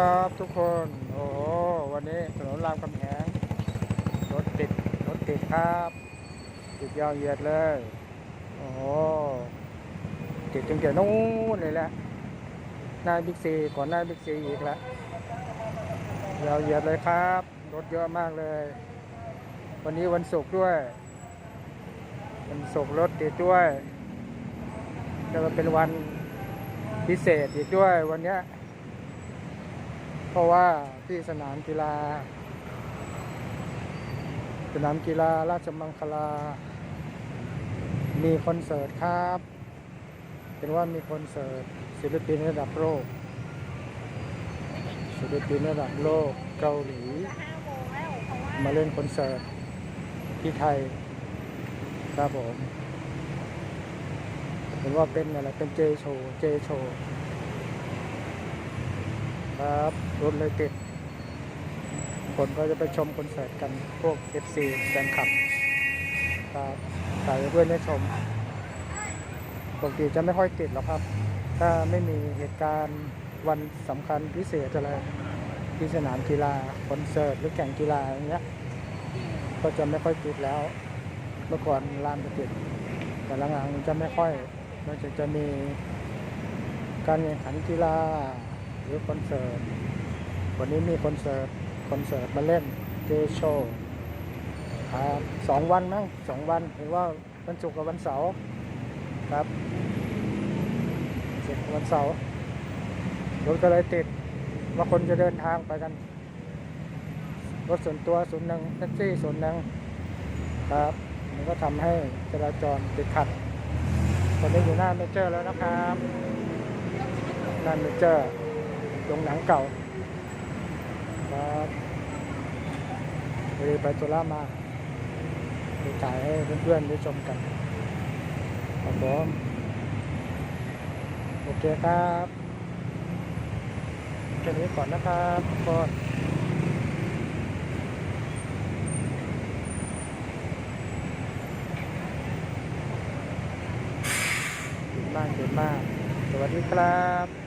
ครับทุกคน โอ้โหวันนี้ถนนรามคำแหงรถติดรถติดครับ ติดยาวเหยียดเลย โอ้โหติดจนแก่นู้นเลยแหละหน้าบิ๊กซีก่อนหน้าบิ๊กซีอีกแล้วยาวเหยียดเลยครับ รถเยอะมากเลย วันนี้วันศุกร์ด้วยวันศุกร์รถติดด้วยแล้วก็เป็นวันพิเศษอีกด้วยวันเนี้ย เพราะว่าที่สนามกีฬา สนามกีฬาราชมังคลา มีคอนเสิร์ตครับเป็นว่ามีคอนเสิร์ตศิลปินระดับโลกศิลปินระดับโลกเกาหลี มาเล่นคอนเสิร์ตที่ไทยครับผมเห็นว่าเป็นอะไรเป็นเจโชเจโช ครับรถเลยติด คนก็จะไปชมคอนเสิร์ตกันพวก FC แฟนคลับครับถ่ายเพื่อนได้ชมปกติจะไม่ค่อยติดหรอกครับ ถ้าไม่มีเหตุการณ์วันสำคัญพิเศษอะไรที่สนามกีฬาคอนเสิร์ตหรือแข่งกีฬาอย่างเงี้ย ก็จะไม่ค่อยติดแล้ว เมื่อก่อนลานจะติด แต่ลังๆจะไม่ค่อยนอกจากจะมีการแข่งขันกีฬา หรือคอนเสิร์ต วันนี้มีคอนเสิร์ต คอนเสิร์ตมาเล่นเจโชว์ครับสองวันมั้งสองวันเห็นว่าวันศุกร์กับวันเสาร์ครับศุกร์กับวันเสาร์รถก็เลยติดว่าคนจะเดินทางไปกัน รถส่วนตัวส่วนหนึ่งแท็กซี่ส่วนหนึ่งครับ มันก็ทำให้จราจรติดขัดตอนนี้อยู่หน้าเมเจอร์แล้วนะครับหน้าเมเจอร์ โรงหนังเก่าครับไปไปตุลามาไปถ่ายให้เพื่อนๆได้ชมกันครับผมโอเคครับแค่นี้ก่อนนะครับทุกคนมากเก่งมาก สวัสดีครับ